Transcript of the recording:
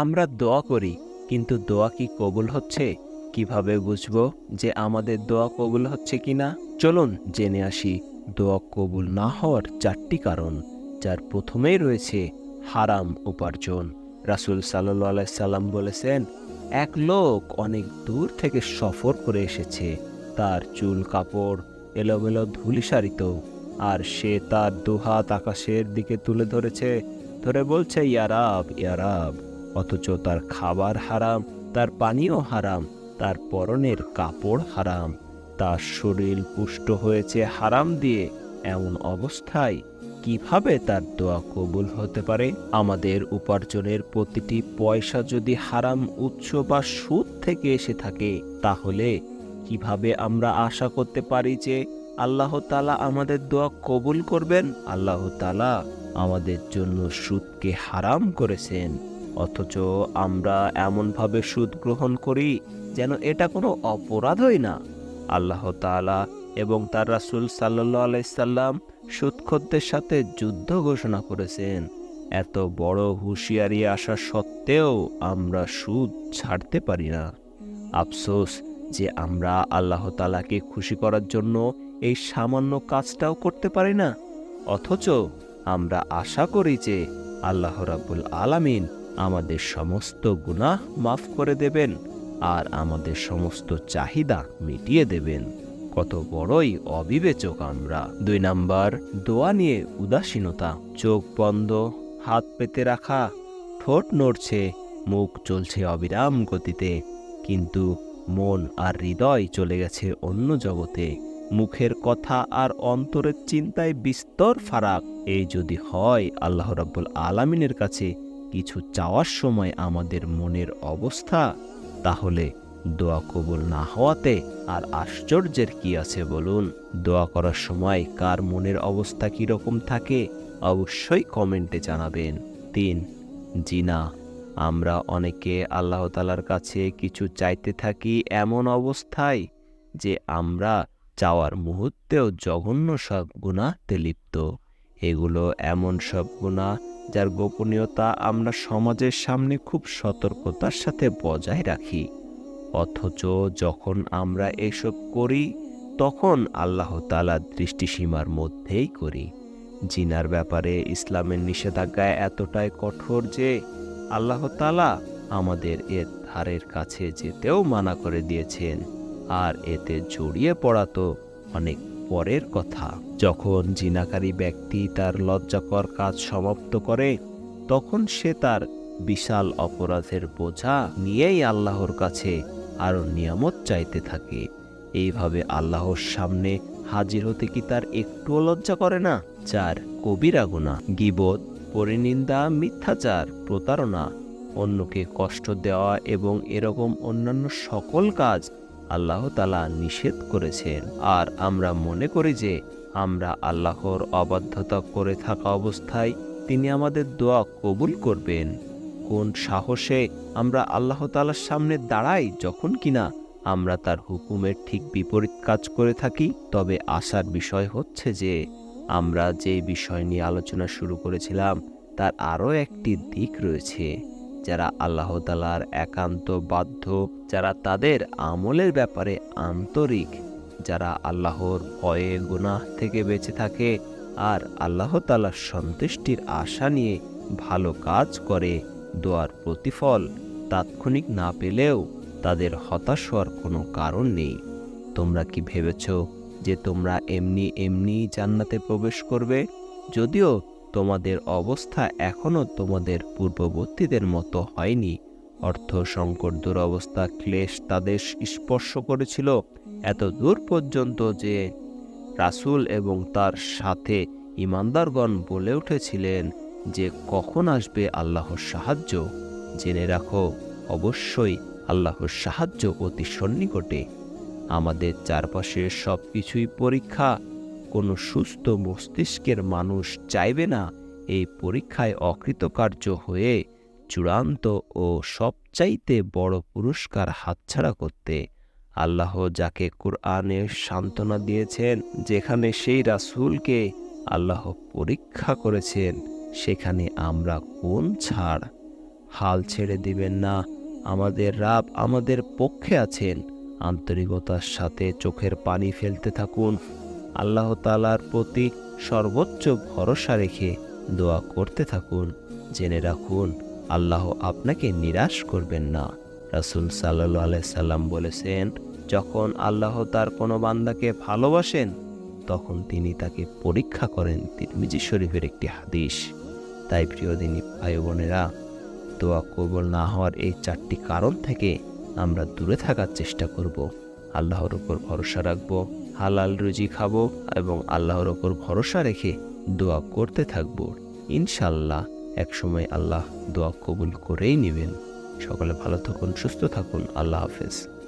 আমরা দোয়া করি, কিন্তু দোয়া কি কবুল হচ্ছে? কীভাবে বুঝব যে আমাদের দোয়া কবুল হচ্ছে কি না চলুন জেনে আসি, দোয়া কবুল না হওয়ার চারটি কারণ, যার প্রথমেই রয়েছে হারাম উপার্জন। রাসুল সাল্লাহ সাল্লাম বলেছেন, এক লোক অনেক দূর থেকে সফর করে এসেছে, তার চুল কাপড় এলোমেলো ধুলিসারিত আর সে তার দুহাত আকাশের দিকে তুলে ধরেছে, ধরে বলছে ইয়ারাব ইয়ারাব অথচ তার খাবার হারাম, তার পানীয় হারাম, তার পরনের কাপড় হারাম। তার শরীর পুষ্ট হয়েছে হারাম দিয়ে। এমন অবস্থায় কীভাবে তার দোয়া কবুল হতে পারে? আমাদের উপার্জনের প্রতিটি পয়সা যদি হারাম উৎস বা সুদ থেকে এসে থাকে, তাহলে কীভাবে আমরা আশা করতে পারি যে আল্লাহ তালা আমাদের দোয়া কবুল করবেন? আল্লাহ তালা আমাদের জন্য সুদকে হারাম করেছেন। অথচ আমরা এমনভাবে সুদ গ্রহণ করি যেন এটা কোনো অপরাধই না। আল্লাহ তালা এবং তার রাসুল সাল্লাহ আলাইসাল্লাম সুদখদ্দের সাথে যুদ্ধ ঘোষণা করেছেন। এত বড় হুঁশিয়ারি আসা সত্ত্বেও আমরা সুদ ছাড়তে পারি না। আফসোস যে আমরা আল্লাহ তালাকে খুশি করার জন্য এই সামান্য কাজটাও করতে পারি না। অথচ আমরা আশা করি যে আল্লাহ রাব্বুল আলামিন আমাদের সমস্ত গুনাহ মাফ করে দেবেন আর আমাদের সমস্ত চাহিদা মিটিয়ে দেবেন। কত বড়ই অবিবেচক আমরা। দুই নাম্বার, দোয়া নিয়ে উদাসীনতা। চোখ বন্ধ, হাত পেতে রাখা, ঠোঁট নড়ছে, মুখ চলছে অবিরাম গতিতে। কিন্তু মন আর হৃদয় চলে গেছে অন্য জগতে। মুখের কথা আর অন্তরের চিন্তায় বিস্তর ফারাক। এই যদি হয়, আল্লাহ রাব্বুল আলামিনের কাছে কিছু চাওয়ার সময় আমাদের মনের অবস্থা, তাহলে দোয়া কবুল না হওয়াতে আর আশ্চর্যের কি আছে বলুন? দোয়া করার সময় কার মনের অবস্থা কীরকম থাকে, অবশ্যই কমেন্টে জানাবেন। তিন, জিনা, আমরা অনেকে আল্লাহ তালার কাছে কিছু চাইতে থাকি এমন অবস্থায় যে আমরা চাওয়ার মুহূর্তেও জঘন্য সব গুণাতে লিপ্ত। এগুলো এমন সব গুণা যার গোপনীয়তা আমরা সমাজের সামনে খুব সতর্কতার সাথে বজায় রাখি। অথচ যখন আমরা এসব করি, তখন আল্লাহ তালার দৃষ্টিসীমার মধ্যেই করি। জিনার ব্যাপারে ইসলামের নিষেধাজ্ঞায় এতটাই কঠোর যে আল্লাহ তালা আমাদের এর ধারের কাছে যেতেও মানা করে দিয়েছেন। আর এতে জড়িয়ে পড়া তো অনেক পরের কথা। যখন জিনাকারী ব্যক্তি তার লজ্জাকর কাজ সমাপ্ত করে, তখন সে তার বিশাল অপরাধের বোঝা নিয়েই আল্লাহর কাছে আরও নিয়ামত চাইতে থাকে। এইভাবে আল্লাহর সামনে হাজির হতে কি তার একটুও লজ্জা করে না? চার কবিরা গুণা গিবত, পরিনিন্দা, মিথ্যাচার, প্রতারণা, অন্যকে কষ্ট দেওয়া এবং এরকম অন্যান্য সকল কাজ আল্লাহ তালা নিষেধ করেছেন। আর আমরা মনে করি যে আমরা আল্লাহর অবাধ্যতা করে থাকা অবস্থায় তিনি আমাদের দোয়া কবুল করবেন। কোন সাহসে আমরা আল্লাহ তালার সামনে দাঁড়াই যখন কিনা আমরা তার হুকুমের ঠিক বিপরীত কাজ করে থাকি, তবে আসার বিষয় হচ্ছে যে আমরা যে বিষয় নিয়ে আলোচনা শুরু করেছিলাম, তার আরও একটি দিক রয়েছে। যারা আল্লাহ তালার একান্ত বাধ্য, যারা তাদের আমলের ব্যাপারে আন্তরিক, যারা আল্লাহর ভয়ে গুনাহ থেকে বেঁচে থাকে আর আল্লাহ তালার সন্তুষ্টির আশা নিয়ে ভালো কাজ করে, দোয়ার প্রতিফল তাৎক্ষণিক না পেলেও তাদের হতাশ হওয়ার কোনো কারণ নেই। তোমরা কি ভেবেছ যে তোমরা এমনি এমনি জান্নাতে প্রবেশ করবে? যদিও তোমাদের অবস্থা এখনও তোমাদের পূর্ববর্তীদের মতো হয়নি। অর্থ সংকট দুরবস্থা ক্লেশ তাদের স্পর্শ করেছিল। এত দূর পর্যন্ত যে রাসূল এবং তার সাথে ইমানদারগণ বলে উঠেছিলেন যে কখন আসবে আল্লাহর সাহায্য? জেনে রাখো, অবশ্যই আল্লাহর সাহায্য অতি সন্নিকটে। আমাদের চারপাশের সব কিছুই পরীক্ষা কোনো সুস্থ মস্তিষ্কের মানুষ চাইবে না এই পরীক্ষায় অকৃতকার্য হয়ে চূড়ান্ত ও সবচাইতে বড় পুরস্কার হাতছাড়া করতে। আল্লাহ যাকে কোরআনে সান্ত্বনা দিয়েছেন, যেখানে সেই রাসূলকে আল্লাহ পরীক্ষা করেছেন, সেখানে আমরা কোন ছাড়? হাল ছেড়ে দিবেন না, আমাদের রাব আমাদের পক্ষে আছেন। আন্তরিকতার সাথে চোখের পানি ফেলতে থাকুন। আল্লাহ তালার প্রতি সর্বোচ্চ ভরসা রেখে দোয়া করতে থাকুন। জেনে রাখুন, আল্লাহ আপনাকে নিরাশ করবেন না। রাসুল সাল্লু আলাই সাল্লাম বলেছেন, যখন আল্লাহ তার কোনো বান্দাকে ভালোবাসেন, তখন তিনি তাকে পরীক্ষা করেন তিরমিজি শরীফের একটি হাদিস। তাই প্রিয় দিনী ভাই বোনেরা দোয়া কবল না হওয়ার এই চারটি কারণ থেকে আমরা দূরে থাকার চেষ্টা করব। আল্লাহর উপর ভরসা রাখব। হালাল রুজি খাব এবং আল্লাহর ওপর ভরসা রেখে দোয়া করতে থাকব। ইনশাল্লাহ একসময় আল্লাহ দোয়া কবুল করেই নেবেন। সকলে ভালো থাকুন, সুস্থ থাকুন। আল্লাহ হাফেজ।